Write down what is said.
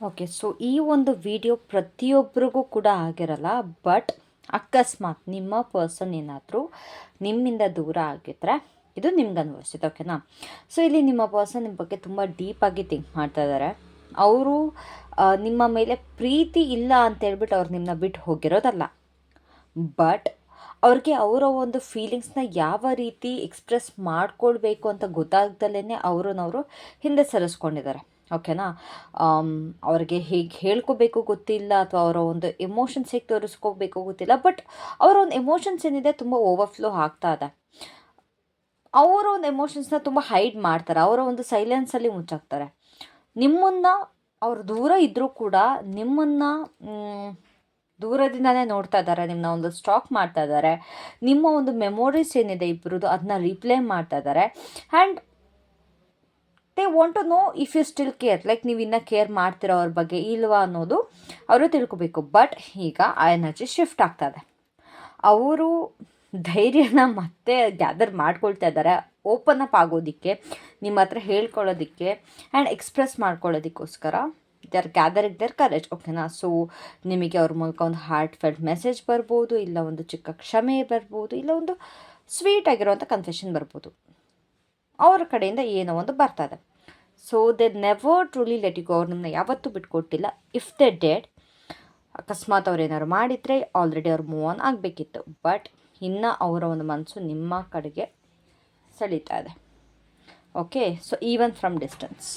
Okay so ಈ ಒಂದು video ಪ್ರತಿಯೊಬ್ಬರಿಗೂ ಕೂಡ ಆಗಿರಲ್ಲ ಬಟ್ ಅಕಸ್ಮಾತ್ ನಿಮ್ಮ ಪರ್ಸನ್ ಏನಾದರೂ ನಿಮ್ಮಿಂದ ದೂರ ಆಗಿದ್ರೆ ಇದು ನಿಮ್ಗೆ ಅನ್ವಯಿಸಿದೆ ಓಕೆನಾ ಸೊ ಇಲ್ಲಿ ನಿಮ್ಮ ಪರ್ಸನ್ ನಿಮ್ಮ ಬಗ್ಗೆ ತುಂಬ ಡೀಪಾಗಿ ಥಿಂಕ್ ಮಾಡ್ತಾ ಇದ್ದಾರೆ ಅವರು ನಿಮ್ಮ ಮೇಲೆ ಪ್ರೀತಿ ಇಲ್ಲ ಅಂತ ಹೇಳ್ಬಿಟ್ಟು ಅವ್ರು ನಿಮ್ಮನ್ನ ಬಿಟ್ಟು ಹೋಗಿರೋದಲ್ಲ. ಬಟ್ ಅವ್ರಿಗೆ ಅವರ ಒಂದು ಫೀಲಿಂಗ್ಸ್ನ ಯಾವ ರೀತಿ ಎಕ್ಸ್ಪ್ರೆಸ್ ಮಾಡ್ಕೊಳ್ಬೇಕು ಅಂತ ಗೊತ್ತಾಗ್ದಲೇ ಅವರನ್ನವರು ಹಿಂದೆ ಸರಿಸ್ಕೊಂಡಿದ್ದಾರೆ. ಓಕೆನಾ? ಅವ್ರಿಗೆ ಹೇಗೆ ಹೇಳ್ಕೋಬೇಕು ಗೊತ್ತಿಲ್ಲ ಅಥವಾ ಅವರ ಒಂದು ಎಮೋಷನ್ಸ್ ಹೇಗೆ ತೋರಿಸ್ಕೋಬೇಕು ಗೊತ್ತಿಲ್ಲ ಬಟ್ ಅವರ ಒಂದು ಎಮೋಷನ್ಸ್ ಏನಿದೆ ತುಂಬ ಓವರ್ಫ್ಲೋ ಆಗ್ತಾ ಇದೆ. ಅವರ ಒಂದು ಎಮೋಷನ್ಸ್ನ ತುಂಬ ಹೈಡ್ ಮಾಡ್ತಾರೆ, ಅವರ ಒಂದು ಸೈಲೆನ್ಸಲ್ಲಿ ಮುಚ್ಚಾಕ್ತಾರೆ. ನಿಮ್ಮನ್ನು ಅವರು ದೂರ ಇದ್ದರೂ ಕೂಡ ನಿಮ್ಮನ್ನು ದೂರದಿಂದನೇ ನೋಡ್ತಾ ಇದ್ದಾರೆ ನಿಮ್ಮನ್ನ ಒಂದು ಸ್ಟಾಕ್ ಮಾಡ್ತಾ ಇದ್ದಾರೆ, ನಿಮ್ಮ ಒಂದು ಮೆಮೊರೀಸ್ ಏನಿದೆ ಇಬ್ಬರದು ಅದನ್ನ ರೀಪ್ಲೇ ಮಾಡ್ತಾ ಇದ್ದಾರೆ and they want to know if you still care like ನೀವು ಇನ್ನೂ ಕೇರ್ ಮಾಡ್ತಿರೋ ಅವ್ರ ಬಗ್ಗೆ ಇಲ್ವಾ ಅನ್ನೋದು ಅವರು ತಿಳ್ಕೊಬೇಕು. ಬಟ್ ಈಗ ಆ ಎನರ್ಜಿ ಶಿಫ್ಟ್ ಆಗ್ತದೆ ಅವರು ಧೈರ್ಯನ ಮತ್ತೆ ಗ್ಯಾದರ್ ಮಾಡ್ಕೊಳ್ತಾ ಇದ್ದಾರೆ. ಓಪನ್ ಅಪ್ ಆಗೋದಕ್ಕೆ, ನಿಮ್ಮ ಹತ್ರ ಹೇಳ್ಕೊಳ್ಳೋದಕ್ಕೆ and express ಮಾಡ್ಕೊಳ್ಳೋದಕ್ಕೋಸ್ಕರ they are gathering their courage ಓಕೆನಾ ಸೊ ನಿಮಗೆ ಅವ್ರ ಮೂಲಕ ಒಂದು ಹಾರ್ಟ್ ಫೆಲ್ಟ್ ಮೆಸೇಜ್ ಬರ್ಬೋದು, ಇಲ್ಲ ಒಂದು ಚಿಕ್ಕ ಕ್ಷಮೆ ಬರ್ಬೋದು, ಇಲ್ಲ ಒಂದು ಸ್ವೀಟ್ ಆಗಿರುವಂಥ ಕನ್ಫೆಷನ್ ಬರ್ಬೋದು. ಅವ್ರ ಕಡೆಯಿಂದ ಏನೋ ಒಂದು ಬರ್ತದೆ. So they never truly let you go ಅವ್ರು ನಿಮ್ಮನ್ನ ಯಾವತ್ತೂ ಬಿಟ್ಕೊಟ್ಟಿಲ್ಲ. ಇಫ್ ದೆ ಡೆಡ್ ಅಕಸ್ಮಾತ್ ಅವ್ರು ಏನಾದ್ರು ಮಾಡಿದರೆ ಆಲ್ರೆಡಿ ಅವ್ರು ಮೂವ್ ಆನ್ ಆಗಬೇಕಿತ್ತು. ಬಟ್ ಇನ್ನು ಅವರ ಒಂದು ಮನಸ್ಸು ನಿಮ್ಮ ಕಡೆಗೆ ಸೆಳೀತಾ ಇದೆ. Okay so even from distance